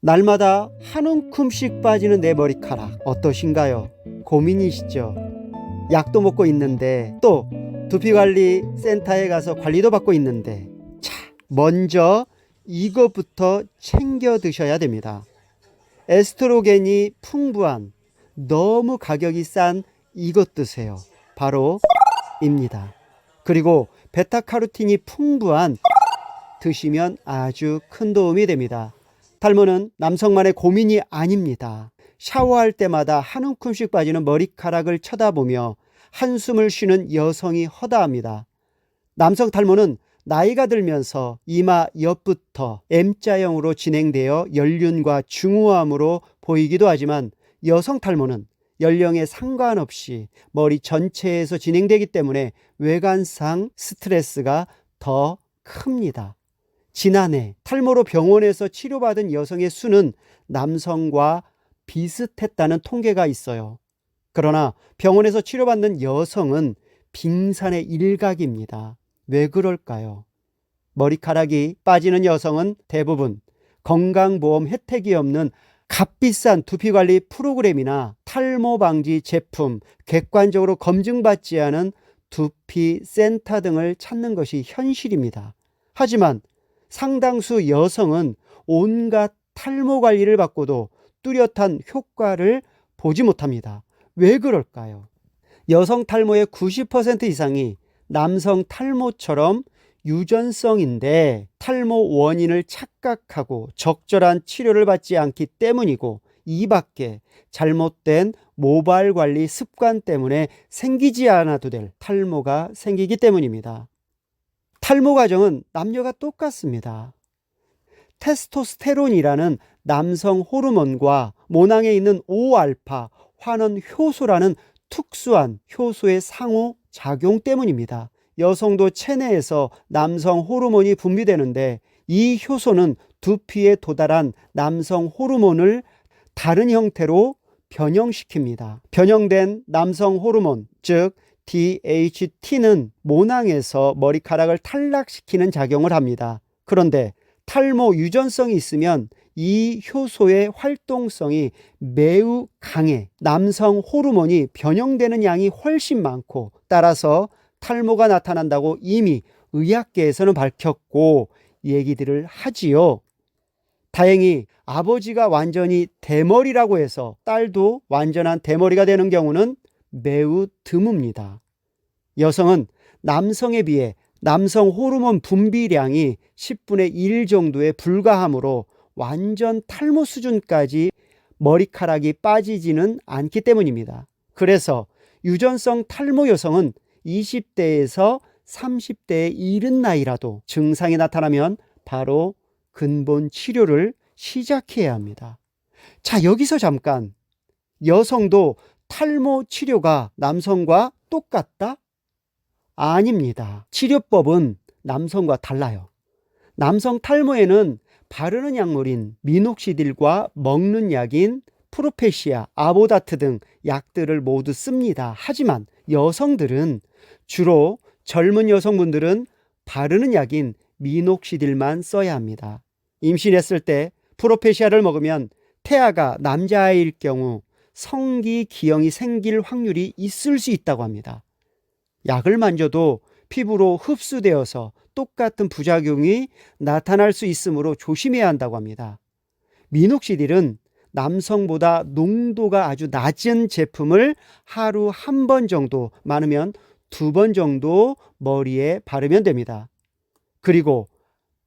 날마다 한 움큼씩 빠지는 내 머리카락 어떠신가요? 고민이시죠? 약도 먹고 있는데 또 두피관리 센터에 가서 관리도 받고 있는데 자 먼저 이것부터 챙겨 드셔야 됩니다. 에스트로겐이 풍부한 너무 가격이 싼 이것 드세요. 바로 입니다. 그리고 베타카로틴이 풍부한 드시면 아주 큰 도움이 됩니다. 탈모는 남성만의 고민이 아닙니다. 샤워할 때마다 한 움큼씩 빠지는 머리카락을 쳐다보며 한숨을 쉬는 여성이 허다합니다. 남성 탈모는 나이가 들면서 이마 옆부터 M자형으로 진행되어 연륜과 중후함으로 보이기도 하지만 여성 탈모는 연령에 상관없이 머리 전체에서 진행되기 때문에 외관상 스트레스가 더 큽니다. 지난해 탈모로 병원에서 치료받은 여성의 수는 남성과 비슷했다는 통계가 있어요. 그러나 병원에서 치료받는 여성은 빙산의 일각입니다. 왜 그럴까요? 머리카락이 빠지는 여성은 대부분 건강보험 혜택이 없는 값비싼 두피관리 프로그램이나 탈모 방지 제품, 객관적으로 검증받지 않은 두피 센터 등을 찾는 것이 현실입니다. 하지만 상당수 여성은 온갖 탈모 관리를 받고도 뚜렷한 효과를 보지 못합니다. 왜 그럴까요? 여성 탈모의 90% 이상이 남성 탈모처럼 유전성인데 탈모 원인을 착각하고 적절한 치료를 받지 않기 때문이고 이 밖에 잘못된 모발 관리 습관 때문에 생기지 않아도 될 탈모가 생기기 때문입니다. 탈모 과정은 남녀가 똑같습니다. 테스토스테론이라는 남성 호르몬과 모낭에 있는 5알파 환원 효소라는 특수한 효소의 상호 작용 때문입니다. 여성도 체내에서 남성 호르몬이 분비되는데 이 효소는 두피에 도달한 남성 호르몬을 다른 형태로 변형시킵니다. 변형된 남성 호르몬, 즉 DHT는 모낭에서 머리카락을 탈락시키는 작용을 합니다. 그런데 탈모 유전성이 있으면 이 효소의 활동성이 매우 강해 남성 호르몬이 변형되는 양이 훨씬 많고 따라서 탈모가 나타난다고 이미 의학계에서는 밝혔고 얘기들을 하지요. 다행히 아버지가 완전히 대머리라고 해서 딸도 완전한 대머리가 되는 경우는 매우 드뭅니다. 여성은 남성에 비해 남성 호르몬 분비량이 10분의 1 정도에 불과하므로 완전 탈모 수준까지 머리카락이 빠지지는 않기 때문입니다. 그래서 유전성 탈모 여성은 20대에서 30대에 이른 나이라도 증상이 나타나면 바로 근본 치료를 시작해야 합니다. 자, 여기서 잠깐 여성도 탈모 치료가 남성과 똑같다? 아닙니다. 치료법은 남성과 달라요. 남성 탈모에는 바르는 약물인 미녹시딜과 먹는 약인 프로페시아, 아보다트 등 약들을 모두 씁니다. 하지만 여성들은 주로 젊은 여성분들은 바르는 약인 미녹시딜만 써야 합니다. 임신했을 때 프로페시아를 먹으면 태아가 남자아이일 경우 성기 기형이 생길 확률이 있을 수 있다고 합니다. 약을 만져도 피부로 흡수되어서 똑같은 부작용이 나타날 수 있으므로 조심해야 한다고 합니다. 미녹시딜은 남성보다 농도가 아주 낮은 제품을 하루 한 번 정도, 많으면 두 번 정도 머리에 바르면 됩니다. 그리고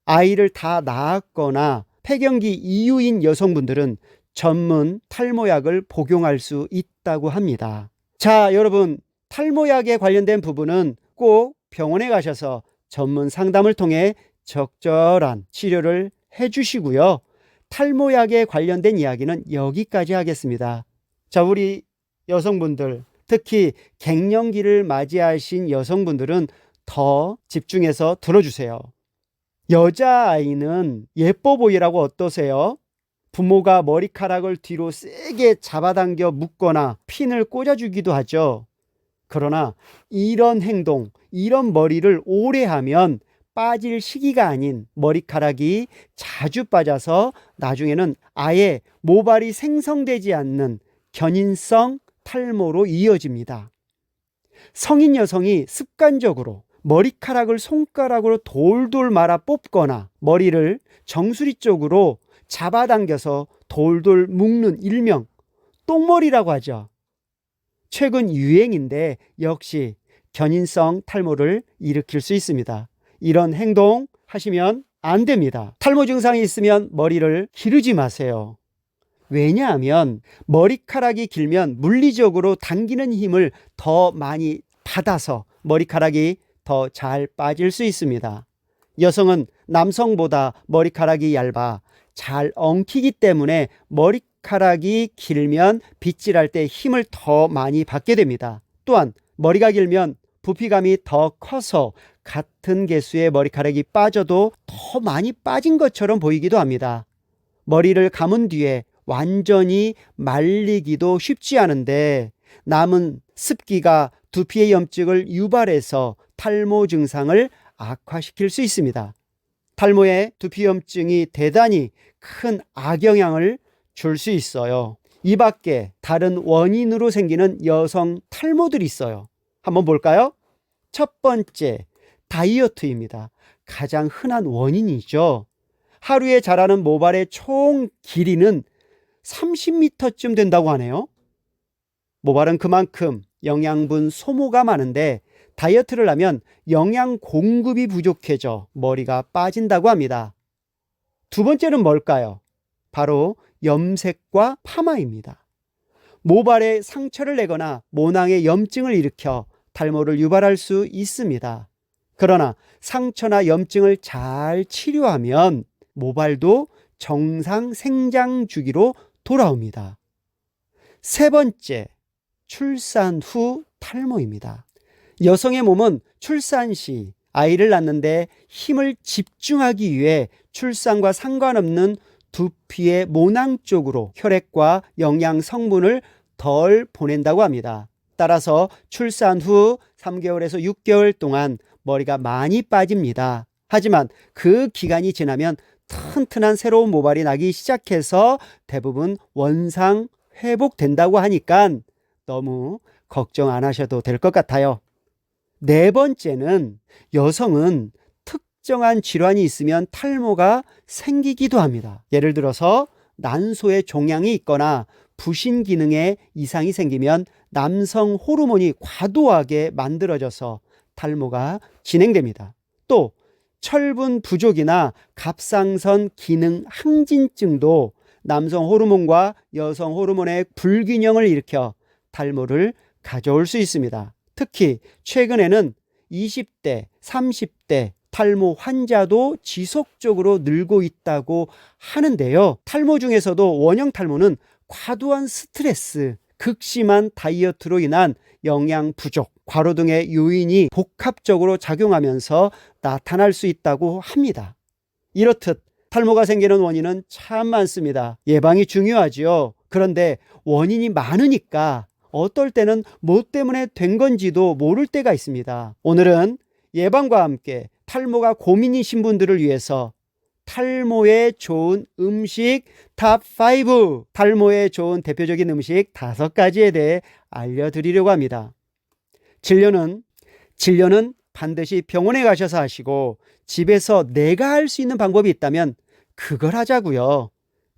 아이를 다 낳았거나 폐경기 이후인 여성분들은 전문 탈모약을 복용할 수 있다고 합니다. 자, 여러분, 탈모약에 관련된 부분은 꼭 병원에 가셔서 전문 상담을 통해 적절한 치료를 해 주시고요. 탈모약에 관련된 이야기는 여기까지 하겠습니다. 자, 우리 여성분들, 특히 갱년기를 맞이하신 여성분들은 더 집중해서 들어주세요. 여자아이는 예뻐 보이라고 어떠세요? 부모가 머리카락을 뒤로 세게 잡아당겨 묶거나 핀을 꽂아주기도 하죠. 그러나 이런 행동, 이런 머리를 오래 하면 빠질 시기가 아닌 머리카락이 자주 빠져서 나중에는 아예 모발이 생성되지 않는 견인성 탈모로 이어집니다. 성인 여성이 습관적으로 머리카락을 손가락으로 돌돌 말아 뽑거나 머리를 정수리 쪽으로 잡아당겨서 돌돌 묶는 일명 똥머리라고 하죠. 최근 유행인데 역시 견인성 탈모를 일으킬 수 있습니다. 이런 행동 하시면 안 됩니다. 탈모 증상이 있으면 머리를 기르지 마세요. 왜냐하면 머리카락이 길면 물리적으로 당기는 힘을 더 많이 받아서 머리카락이 더 잘 빠질 수 있습니다. 여성은 남성보다 머리카락이 얇아 잘 엉키기 때문에 머리카락이 길면 빗질할 때 힘을 더 많이 받게 됩니다. 또한 머리가 길면 부피감이 더 커서 같은 개수의 머리카락이 빠져도 더 많이 빠진 것처럼 보이기도 합니다. 머리를 감은 뒤에 완전히 말리기도 쉽지 않은데 남은 습기가 두피의 염증을 유발해서 탈모 증상을 악화시킬 수 있습니다. 탈모에 두피 염증이 대단히 큰 악영향을 줄 수 있어요. 이 밖에 다른 원인으로 생기는 여성 탈모들이 있어요. 한번 볼까요? 첫 번째, 다이어트입니다. 가장 흔한 원인이죠. 하루에 자라는 모발의 총 길이는 30m쯤 된다고 하네요. 모발은 그만큼 영양분 소모가 많은데 다이어트를 하면 영양 공급이 부족해져 머리가 빠진다고 합니다. 두 번째는 뭘까요? 바로 염색과 파마입니다. 모발에 상처를 내거나 모낭에 염증을 일으켜 탈모를 유발할 수 있습니다. 그러나 상처나 염증을 잘 치료하면 모발도 정상 생장 주기로 돌아옵니다. 세 번째, 출산 후 탈모입니다. 여성의 몸은 출산 시 아이를 낳는데 힘을 집중하기 위해 출산과 상관없는 두피의 모낭 쪽으로 혈액과 영양 성분을 덜 보낸다고 합니다. 따라서 출산 후 3개월에서 6개월 동안 머리가 많이 빠집니다. 하지만 그 기간이 지나면 튼튼한 새로운 모발이 나기 시작해서 대부분 원상 회복된다고 하니까 너무 걱정 안 하셔도 될 것 같아요. 네 번째는 여성은 특정한 질환이 있으면 탈모가 생기기도 합니다. 예를 들어서 난소에 종양이 있거나 부신 기능에 이상이 생기면 남성 호르몬이 과도하게 만들어져서 탈모가 진행됩니다. 또 철분 부족이나 갑상선 기능 항진증도 남성 호르몬과 여성 호르몬의 불균형을 일으켜 탈모를 가져올 수 있습니다. 특히 최근에는 20대, 30대 탈모 환자도 지속적으로 늘고 있다고 하는데요. 탈모 중에서도 원형 탈모는 과도한 스트레스, 극심한 다이어트로 인한 영양 부족, 과로 등의 요인이 복합적으로 작용하면서 나타날 수 있다고 합니다. 이렇듯 탈모가 생기는 원인은 참 많습니다. 예방이 중요하지요. 그런데 원인이 많으니까 어떨 때는 뭐 때문에 된 건지도 모를 때가 있습니다. 오늘은 예방과 함께 탈모가 고민이신 분들을 위해서 탈모에 좋은 음식 탑5 탈모에 좋은 대표적인 음식 다섯 가지에 대해 알려드리려고 합니다. 진료는 진료는 반드시 병원에 가셔서 하시고 집에서 내가 할 수 있는 방법이 있다면 그걸 하자고요.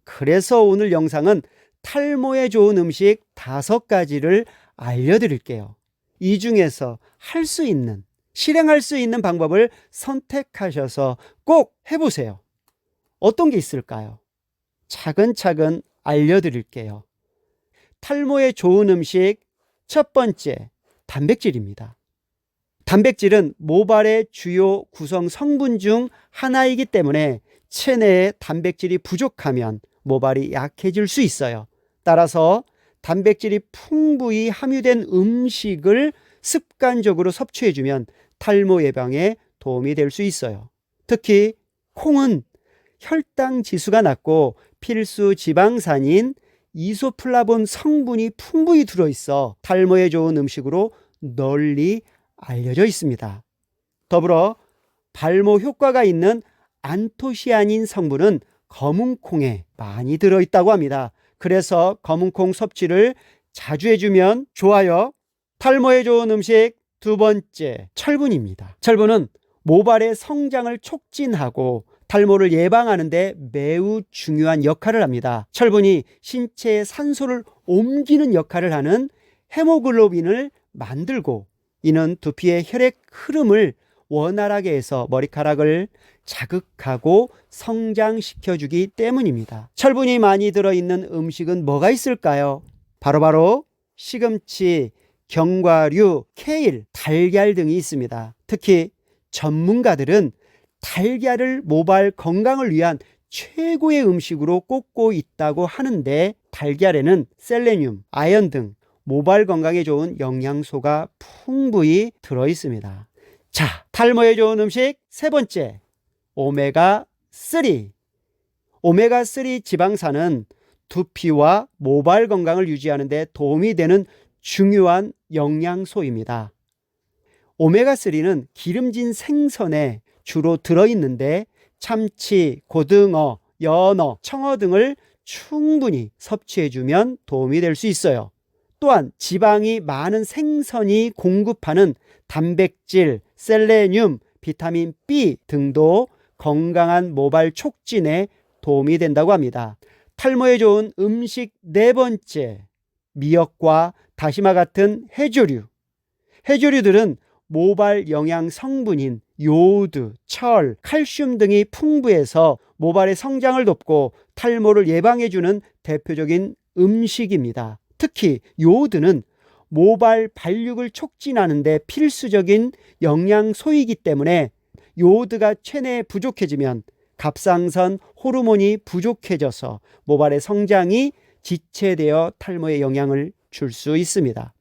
그래서 오늘 영상은 탈모에 좋은 음식 다섯 가지를 알려드릴게요. 이 중에서 할 수 있는, 실행할 수 있는 방법을 선택하셔서 꼭 해보세요. 어떤 게 있을까요? 차근차근 알려드릴게요. 탈모에 좋은 음식 첫 번째, 단백질입니다. 단백질은 모발의 주요 구성 성분 중 하나이기 때문에 체내에 단백질이 부족하면 모발이 약해질 수 있어요. 따라서 단백질이 풍부히 함유된 음식을 습관적으로 섭취해주면 탈모 예방에 도움이 될 수 있어요. 특히 콩은 혈당 지수가 낮고 필수 지방산인 이소플라본 성분이 풍부히 들어있어 탈모에 좋은 음식으로 널리 알려져 있습니다. 더불어 발모 효과가 있는 안토시아닌 성분은 검은콩에 많이 들어있다고 합니다. 그래서 검은콩 섭취를 자주 해주면 좋아요. 탈모에 좋은 음식 두 번째, 철분입니다. 철분은 모발의 성장을 촉진하고 탈모를 예방하는데 매우 중요한 역할을 합니다. 철분이 신체에 산소를 옮기는 역할을 하는 헤모글로빈을 만들고 이는 두피의 혈액 흐름을 원활하게 해서 머리카락을 자극하고 성장시켜주기 때문입니다. 철분이 많이 들어있는 음식은 뭐가 있을까요? 바로 바로 시금치, 견과류, 케일, 달걀 등이 있습니다. 특히 전문가들은 달걀을 모발 건강을 위한 최고의 음식으로 꼽고 있다고 하는데 달걀에는 셀레늄, 아연 등 모발 건강에 좋은 영양소가 풍부히 들어 있습니다. 자, 탈모에 좋은 음식 세 번째, 오메가3. 오메가3 지방산은 두피와 모발 건강을 유지하는 데 도움이 되는 중요한 영양소입니다. 오메가3는 기름진 생선에 주로 들어있는데 참치, 고등어, 연어, 청어 등을 충분히 섭취해주면 도움이 될 수 있어요. 또한 지방이 많은 생선이 공급하는 단백질, 셀레늄, 비타민 B 등도 건강한 모발 촉진에 도움이 된다고 합니다. 탈모에 좋은 음식 네 번째, 미역과 다시마 같은 해조류. 해조류들은 모발 영양 성분인 요오드, 철, 칼슘 등이 풍부해서 모발의 성장을 돕고 탈모를 예방해주는 대표적인 음식입니다. 특히 요오드는 모발 발육을 촉진하는데 필수적인 영양소이기 때문에 요오드가 체내에 부족해지면 갑상선 호르몬이 부족해져서 모발의 성장이 지체되어 탈모에 영향을 줄 수 있습니다.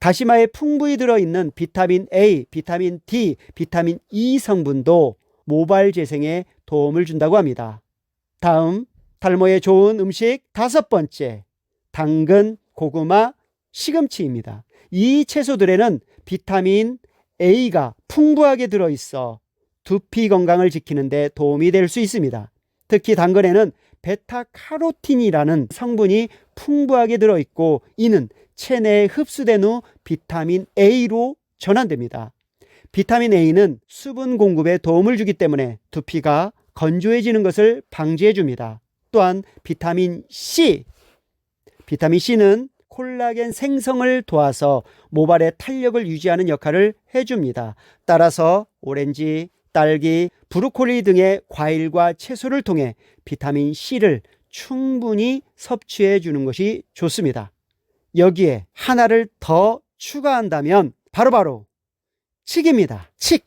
다시마에 풍부히 들어있는 비타민 A, 비타민 D, 비타민 E 성분도 모발 재생에 도움을 준다고 합니다. 다음, 탈모에 좋은 음식 다섯 번째, 당근, 고구마, 시금치입니다. 이 채소들에는 비타민 A가 풍부하게 들어있어 두피 건강을 지키는데 도움이 될 수 있습니다. 특히 당근에는 베타카로틴이라는 성분이 풍부하게 들어있고 이는 체내에 흡수된 후 비타민 A로 전환됩니다. 비타민 A는 수분 공급에 도움을 주기 때문에 두피가 건조해지는 것을 방지해 줍니다. 또한 비타민 C, 비타민 C는 콜라겐 생성을 도와서 모발의 탄력을 유지하는 역할을 해줍니다. 따라서 오렌지, 딸기, 브로콜리 등의 과일과 채소를 통해 비타민 C를 충분히 섭취해 주는 것이 좋습니다. 여기에 하나를 더 추가한다면 바로바로 칡입니다. 칡.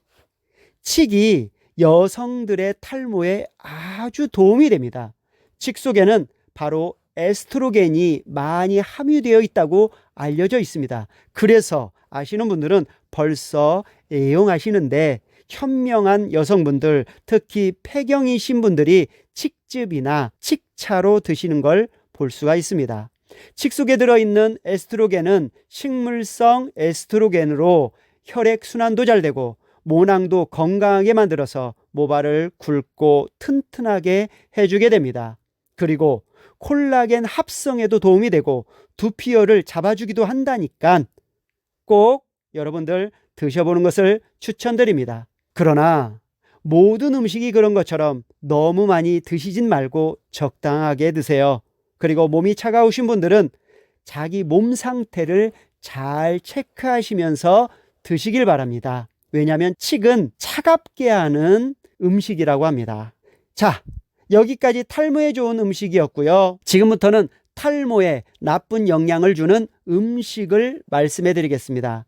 칡이 여성들의 탈모에 아주 도움이 됩니다. 칡 속에는 바로 에스트로겐이 많이 함유되어 있다고 알려져 있습니다. 그래서 아시는 분들은 벌써 애용하시는데 현명한 여성분들, 특히 폐경이신 분들이 칡즙이나 칡차로 드시는 걸 볼 수가 있습니다. 칡 속에 들어있는 에스트로겐은 식물성 에스트로겐으로 혈액 순환도 잘 되고 모낭도 건강하게 만들어서 모발을 굵고 튼튼하게 해주게 됩니다. 그리고 콜라겐 합성에도 도움이 되고 두피열을 잡아주기도 한다니까 꼭 여러분들 드셔보는 것을 추천드립니다. 그러나 모든 음식이 그런 것처럼 너무 많이 드시진 말고 적당하게 드세요. 그리고 몸이 차가우신 분들은 자기 몸 상태를 잘 체크하시면서 드시길 바랍니다. 왜냐하면 칡은 차갑게 하는 음식이라고 합니다. 자, 여기까지 탈모에 좋은 음식이었고요. 지금부터는 탈모에 나쁜 영향을 주는 음식을 말씀해 드리겠습니다.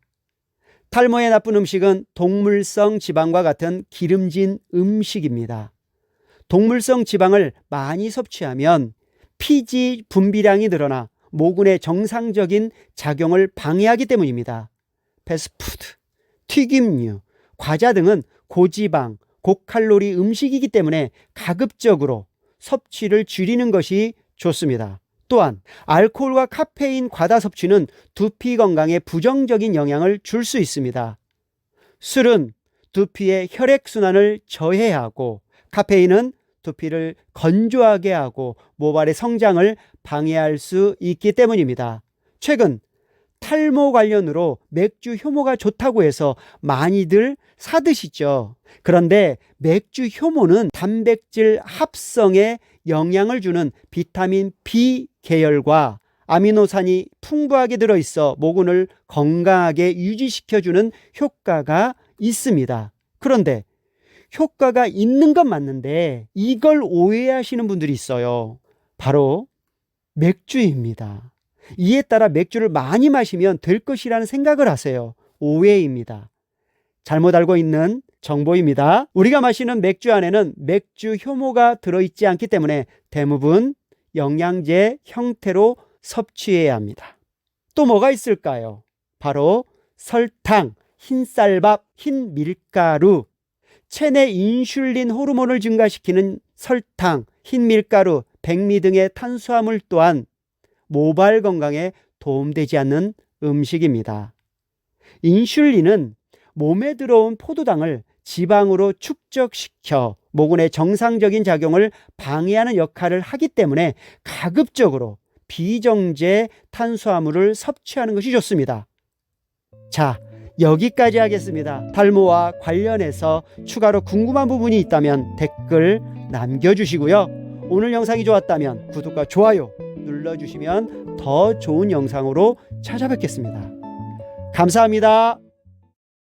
탈모에 나쁜 음식은 동물성 지방과 같은 기름진 음식입니다. 동물성 지방을 많이 섭취하면 피지 분비량이 늘어나 모근의 정상적인 작용을 방해하기 때문입니다. 패스트푸드, 튀김류, 과자 등은 고지방, 고칼로리 음식이기 때문에 가급적으로 섭취를 줄이는 것이 좋습니다. 또한 알코올과 카페인 과다 섭취는 두피 건강에 부정적인 영향을 줄 수 있습니다. 술은 두피의 혈액순환을 저해하고 카페인은 두피를 건조하게 하고 모발의 성장을 방해할 수 있기 때문입니다. 최근 탈모 관련으로 맥주 효모가 좋다고 해서 많이들 사드시죠. 그런데 맥주 효모는 단백질 합성에 영향을 주는 비타민 B 계열과 아미노산이 풍부하게 들어있어 모근을 건강하게 유지시켜주는 효과가 있습니다. 그런데 효과가 있는 건 맞는데 이걸 오해하시는 분들이 있어요. 바로 맥주입니다. 이에 따라 맥주를 많이 마시면 될 것이라는 생각을 하세요. 오해입니다. 잘못 알고 있는 정보입니다. 우리가 마시는 맥주 안에는 맥주 효모가 들어있지 않기 때문에 대부분 영양제 형태로 섭취해야 합니다. 또 뭐가 있을까요? 바로 설탕, 흰쌀밥, 흰 밀가루, 체내 인슐린 호르몬을 증가시키는 설탕, 흰 밀가루, 백미 등의 탄수화물 또한 모발 건강에 도움되지 않는 음식입니다. 인슐린은 몸에 들어온 포도당을 지방으로 축적시켜 모근의 정상적인 작용을 방해하는 역할을 하기 때문에 가급적으로 비정제 탄수화물을 섭취하는 것이 좋습니다. 자, 여기까지 하겠습니다. 탈모와 관련해서 추가로 궁금한 부분이 있다면 댓글 남겨주시고요. 오늘 영상이 좋았다면 구독과 좋아요 눌러주시면 더 좋은 영상으로 찾아뵙겠습니다. 감사합니다.